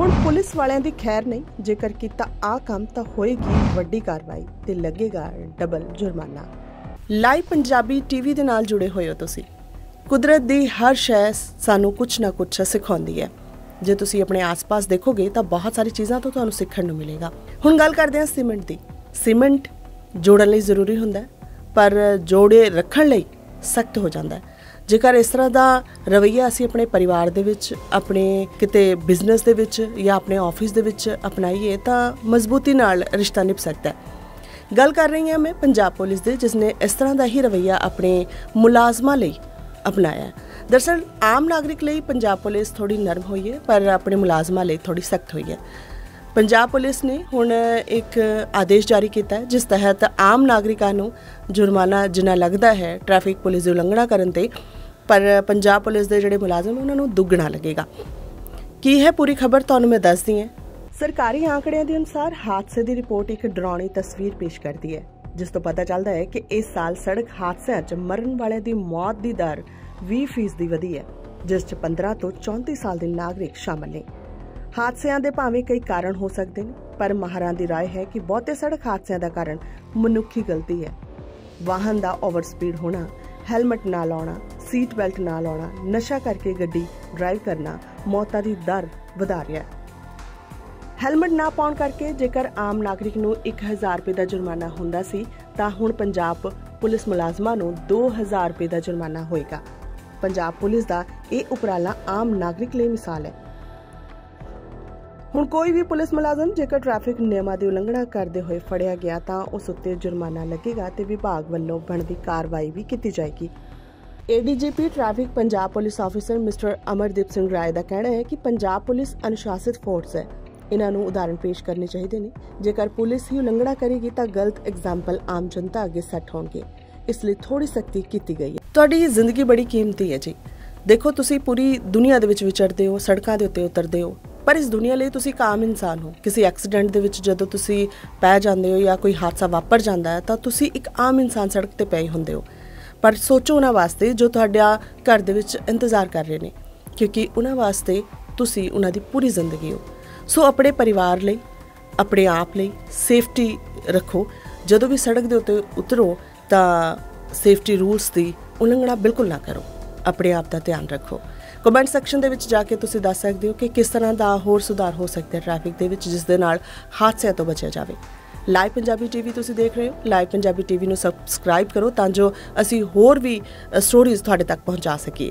ਹੁਣ ਪੁਲਿਸ ਵਾਲਿਆਂ ਦੀ ਖੈਰ ਨਹੀਂ, ਜੇਕਰ ਕੀਤਾ ਆ ਕੰਮ ਤਾਂ ਹੋਏਗੀ ਵੱਡੀ ਕਾਰਵਾਈ ਤੇ ਲੱਗੇਗਾ ਡਬਲ ਜੁਰਮਾਨਾ। ਲਾਈਵ ਪੰਜਾਬੀ ਟੀਵੀ ਦੇ ਨਾਲ ਜੁੜੇ ਹੋਏ ਹੋ ਤੁਸੀਂ। ਕੁਦਰਤ ਦੀ ਹਰ ਸ਼ੈ ਸਾਨੂੰ ਕੁਝ ਨਾ ਕੁਝ ਸਿਖਾਉਂਦੀ ਹੈ। ਜੇ ਤੁਸੀਂ ਆਪਣੇ ਆਸ-ਪਾਸ ਦੇਖੋਗੇ ਤਾਂ ਬਹੁਤ ਸਾਰੀ ਚੀਜ਼ਾਂ ਤੋਂ ਤੁਹਾਨੂੰ ਸਿੱਖਣ ਨੂੰ ਮਿਲੇਗਾ। ਹੁਣ ਗੱਲ ਕਰਦੇ ਹਾਂ ਸੀਮੈਂਟ ਦੀ। ਸੀਮੈਂਟ ਜੋੜਨ ਲਈ ਜ਼ਰੂਰੀ ਹੁੰਦਾ ਪਰ ਜੋੜੇ ਰੱਖਣ ਲਈ ਸਖਤ ਹੋ ਜਾਂਦਾ ਹੈ। ਜੇਕਰ ਇਸ ਤਰ੍ਹਾਂ ਦਾ ਰਵਈਆ ਅਸੀਂ ਆਪਣੇ ਪਰਿਵਾਰ ਦੇ ਵਿੱਚ, ਆਪਣੇ ਕਿਤੇ ਬਿਜ਼ਨਸ ਦੇ ਵਿੱਚ ਜਾਂ ਆਪਣੇ ਆਫਿਸ ਦੇ ਵਿੱਚ ਅਪਣਾਈਏ, ਤਾਂ ਮਜ਼ਬੂਤੀ ਨਾਲ ਰਿਸ਼ਤਾ ਨਿਭ ਸਕਦਾ ਹੈ। ਗੱਲ ਕਰ ਰਹੀ ਹਾਂ ਮੈਂ ਪੰਜਾਬ ਪੁਲਿਸ ਦੇ, ਜਿਸ ਨੇ ਇਸ ਤਰ੍ਹਾਂ ਦਾ ਹੀ ਰਵਈਆ ਆਪਣੇ ਮੁਲਾਜ਼ਮਾਂ ਲਈ ਅਪਣਾਇਆ ਹੈ। ਦਰਸਲ, ਆਮ ਨਾਗਰਿਕ ਲਈ ਪੰਜਾਬ ਪੁਲਿਸ ਥੋੜੀ ਨਰਮ ਹੋਈ ਹੈ, ਪਰ ਆਪਣੇ ਮੁਲਾਜ਼ਮਾਂ ਲਈ ਥੋੜੀ ਸਖਤ ਹੋਈ ਹੈ। ਪੰਜਾਬ ਪੁਲਿਸ ਨੇ ਹੁਣ ਇੱਕ ਆਦੇਸ਼ ਜਾਰੀ ਕੀਤਾ ਹੈ, ਜਿਸ ਤਹਿਤ ਆਮ ਨਾਗਰਿਕਾਂ ਨੂੰ ਜੁਰਮਾਨਾ ਜਿੰਨਾ ਲੱਗਦਾ ਹੈ, ਟ੍ਰੈਫਿਕ ਪੁਲਿਸ ਦੀ ਉਲੰਘਣਾ ਕਰਨ ਤੇ, ਪਰ ਪੰਜਾਬ ਪੁਲਿਸ ਦੇ ਜਿਹੜੇ ਮੁਲਾਜ਼ਮ ਉਹਨਾਂ ਨੂੰ ਦੁੱਗਣਾ ਲੱਗੇਗਾ। ਕੀ ਹੈ ਪੂਰੀ ਖਬਰ ਤੁਹਾਨੂੰ ਮੈਂ ਦੱਸਦੀ ਹਾਂ। ਸਰਕਾਰੀ ਆંકੜਿਆਂ ਦੇ ਅਨੁਸਾਰ ਹਾਦਸੇ ਦੀ ਰਿਪੋਰਟ ਇੱਕ ਡਰਾਉਣੀ ਤਸਵੀਰ ਪੇਸ਼ ਕਰਦੀ ਹੈ, ਜਿਸ ਤੋਂ ਪਤਾ ਚੱਲਦਾ ਹੈ ਕਿ ਇਸ ਸਾਲ ਸੜਕ ਹਾਦਸਿਆਂ 'ਚ ਮਰਨ ਵਾਲਿਆਂ ਦੀ ਮੌਤ ਦੀ ਦਰ 20% ਦੀ ਵਧੀ ਹੈ, ਜਿਸ 'ਚ 15 ਤੋਂ 34 ਸਾਲ ਦੇ ਨਾਗਰਿਕ ਸ਼ਾਮਲ ਨੇ। ਹਾਦਸਿਆਂ ਦੇ ਭਾਵੇਂ ਕਈ ਕਾਰਨ ਹੋ ਸਕਦੇ ਨੇ ਪਰ ਮਾਹਰਾਂ ਦੀ رائے ਹੈ ਕਿ ਬਹੁਤੇ ਸੜਕ ਹਾਦਸਿਆਂ ਦਾ ਕਾਰਨ ਮਨੁੱਖੀ ਗਲਤੀ ਹੈ ਵਾਹਨ ਦਾ ਓਵਰ ਸਪੀਡ ਹੋਣਾ ਹੈਲਮਟ ਨਾ ਲਾਉਣਾ ਸੀਟ ਬੈਲਟ ਨਾ ਲਾਉਣਾ ਨਸ਼ਾ ਕਰਕੇ ਗੱਡੀ ਡਰਾਈਵ ਕਰਨਾ ਮੌਤਾਂ ਦੀ ਦਰ ਵਧਾ ਰਿਹਾ ਹੈ ਹੈਲਮਟ ਨਾ ਪਾਉਣ ਕਰਕੇ ਜੇਕਰ ਆਮ ਨਾਗਰਿਕ ਨੂੰ 1000 ਰੁਪਏ ਦਾ ਜੁਰਮਾਨਾ ਹੁੰਦਾ ਸੀ ਤਾਂ ਹੁਣ ਪੰਜਾਬ ਪੁਲਿਸ ਮੁਲਾਜ਼ਮਾਂ ਨੂੰ 2000 ਰੁਪਏ ਦਾ ਜੁਰਮਾਨਾ ਹੋਏਗਾ ਪੰਜਾਬ ਪੁਲਿਸ ਦਾ ਇਹ ਉਪਰਾਲਾ ਆਮ ਨਾਗਰਿਕ ਲਈ ਮਿਸਾਲ ਹੈ ਹੁਣ ਕੋਈ ਵੀ ਪੁਲਿਸ ਮੁਲਾਜ਼ਮ ਜੇਕਰ ਟ੍ਰੈਫਿਕ ਨਿਯਮਾਂ ਦੀ ਉਲੰਘਣਾ ਕਰਦੇ ਹੋਏ ਫੜਿਆ ਗਿਆ ਤਾਂ ਉਸ ਉੱਤੇ ਜੁਰਮਾਨਾ ਲੱਗੇਗਾ ਤੇ ਵਿਭਾਗ ਵੱਲੋਂ ਬਣਦੀ ਕਾਰਵਾਈ ਵੀ ਕੀਤੀ ਜਾਏਗੀ। ADGP traffic Punjab police officer mister Amardeep Singh Rai ਦਾ ਕਹਿਣਾ ਹੈ ਕਿ ਪੰਜਾਬ ਪੁਲਿਸ ਅਨੁਸ਼ਾਸਿਤ ਫੋਰਸ ਹੈ। ਇਹਨਾਂ ਨੂੰ ਉਦਾਹਰਣ ਪੇਸ਼ ਕਰਨੇ ਚਾਹੀਦੇ ਨੇ। ਜੇਕਰ ਪੁਲਿਸ ਹੀ ਉਲੰਘਣਾ ਕਰੇਗੀ ਤਾਂ ਗਲਤ ਐਗਜ਼ਾਮਪਲ ਆਮ ਜਨਤਾ ਅੱਗੇ ਸੈੱਟ ਹੋਣਗੇ। ਇਸ ਲਈ ਥੋੜੀ ਸਖਤੀ ਕੀਤੀ ਗਈ ਹੈ। ਤੁਹਾਡੀ ਜ਼ਿੰਦਗੀ ਬੜੀ ਕੀਮਤੀ ਹੈ ਜੀ। ਦੇਖੋ ਤੁਸੀਂ ਪੂਰੀ ਦੁਨੀਆ ਦੇ ਵਿੱਚ ਵਿਚਰਦੇ ਹੋ, ਸੜਕਾਂ ਦੇ ਉੱਤੇ ਉਤਰਦੇ ਹੋ। ਪਰ ਇਸ ਦੁਨੀਆ ਲਈ ਤੁਸੀਂ ਇੱਕ ਆਮ ਇਨਸਾਨ ਹੋ। ਕਿਸੇ ਐਕਸੀਡੈਂਟ ਦੇ ਵਿੱਚ ਜਦੋਂ ਤੁਸੀਂ ਪੈ ਜਾਂਦੇ ਹੋ ਜਾਂ ਕੋਈ ਹਾਦਸਾ ਵਾਪਰ ਜਾਂਦਾ ਹੈ, ਤਾਂ ਤੁਸੀਂ ਇੱਕ ਆਮ ਇਨਸਾਨ ਸੜਕ ਤੇ ਪਏ ਹੁੰਦੇ ਹੋ। ਪਰ ਸੋਚੋ ਉਹਨਾਂ ਵਾਸਤੇ ਜੋ ਤੁਹਾਡਾ ਘਰ ਦੇ ਵਿੱਚ ਇੰਤਜ਼ਾਰ ਕਰ ਰਹੇ ਨੇ, ਕਿਉਂਕਿ ਉਹਨਾਂ ਵਾਸਤੇ ਤੁਸੀਂ ਉਹਨਾਂ ਦੀ ਪੂਰੀ ਜ਼ਿੰਦਗੀ ਹੋ। ਸੋ ਆਪਣੇ ਪਰਿਵਾਰ ਲਈ, ਆਪਣੇ ਆਪ ਲਈ ਸੇਫਟੀ ਰੱਖੋ। ਜਦੋਂ ਵੀ ਸੜਕ ਦੇ ਉੱਤੇ ਉਤਰੋ, ਤਾਂ ਸੇਫਟੀ ਰੂਲਸ ਦੀ ਉਲੰਘਣਾ ਬਿਲਕੁਲ ਨਾ ਕਰੋ। ਆਪਣੇ ਆਪ ਦਾ ਧਿਆਨ ਰੱਖੋ। ਕਮੈਂਟ ਸੈਕਸ਼ਨ ਦੇ ਵਿੱਚ ਜਾ ਕੇ ਤੁਸੀਂ ਦੱਸ ਸਕਦੇ ਹੋ ਕਿ ਕਿਸ ਤਰ੍ਹਾਂ ਦਾ ਹੋਰ ਸੁਧਾਰ ਹੋ ਸਕਦਾ ਹੈ ਟ੍ਰੈਫਿਕ ਦੇ ਵਿੱਚ, ਜਿਸ ਦੇ ਨਾਲ ਹਾਦਸਿਆਂ ਤੋਂ ਬਚਿਆ ਜਾਵੇ। ਲਾਈਵ ਪੰਜਾਬੀ ਟੀਵੀ ਤੁਸੀਂ ਦੇਖ ਰਹੇ ਹੋ। ਲਾਈਵ ਪੰਜਾਬੀ ਟੀਵੀ ਨੂੰ ਸਬਸਕ੍ਰਾਈਬ ਕਰੋ ਤਾਂ ਜੋ ਅਸੀਂ ਹੋਰ ਵੀ ਸਟੋਰੀਜ਼ ਤੁਹਾਡੇ ਤੱਕ ਪਹੁੰਚਾ ਸਕੀਏ।